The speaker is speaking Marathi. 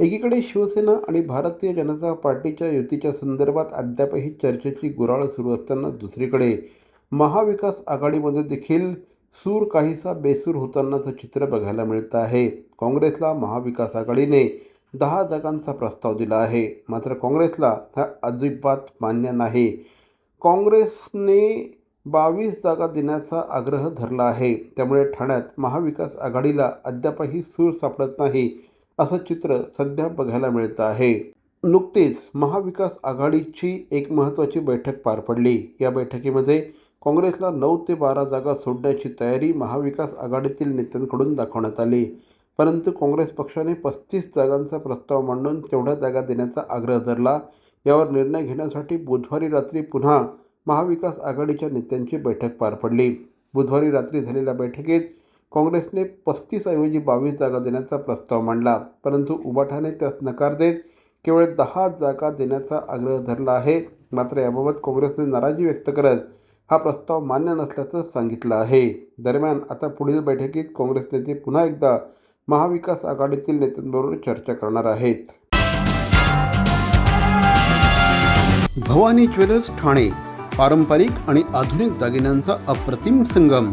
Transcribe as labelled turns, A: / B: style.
A: एकीकडे शिवसेना आणि भारतीय जनता पार्टीच्या युतीच्या संदर्भात अद्यापही चर्चेची गुराळ सुरू असताना दुसरीकडे महाविकास आघाडीमध्ये देखील सूर काहीसा बेसूर होतानाचं चित्र बघायला मिळतं आहे. काँग्रेसला महाविकास आघाडीने दहा जागांचा प्रस्ताव दिला आहे. मात्र काँग्रेसला हा अजिबात मान्य नाही. काँग्रेसने बावीस जागा देण्याचा आग्रह धरला आहे. त्यामुळे ठाण्यात महाविकास आघाडीला अद्यापही सूर सापडत नाही. असं चित्र सध्या बघायला मिळतं आहे. नुकतीच महाविकास आघाडीची एक महत्त्वाची बैठक पार पडली. या बैठकीमध्ये काँग्रेसला नऊ ते बारा जागा सोडण्याची तयारी महाविकास आघाडीतील नेत्यांकडून दाखवण्यात आली. परंतु काँग्रेस पक्षाने पस्तीस जागांचा प्रस्ताव मांडून तेवढ्या जागा देण्याचा आग्रह धरला. यावर निर्णय घेण्यासाठी बुधवारी रात्री पुन्हा महाविकास आघाडीच्या नेत्यांची बैठक पार पडली. बुधवारी रात्री झालेल्या बैठकीत काँग्रेसने पस्तीस ऐवजी बावीस जागा देण्याचा प्रस्ताव मांडला परंतु उबाठाने त्यास नकार देत केवळ दहा जागा देण्याचा आग्रह धरला आहे. मात्र याबाबत काँग्रेसने नाराजी व्यक्त करत हा प्रस्ताव मान्य नसल्याचं सांगितलं आहे. दरम्यान आता पुढील बैठकीत काँग्रेस नेते पुन्हा एकदा महाविकास आघाडीतील नेत्यांबरोबर चर्चा करणार आहेत. भवानी ज्वेलर्स ठाणे पारंपरिक आणि आधुनिक दागिन्यांचा अप्रतिम संगम.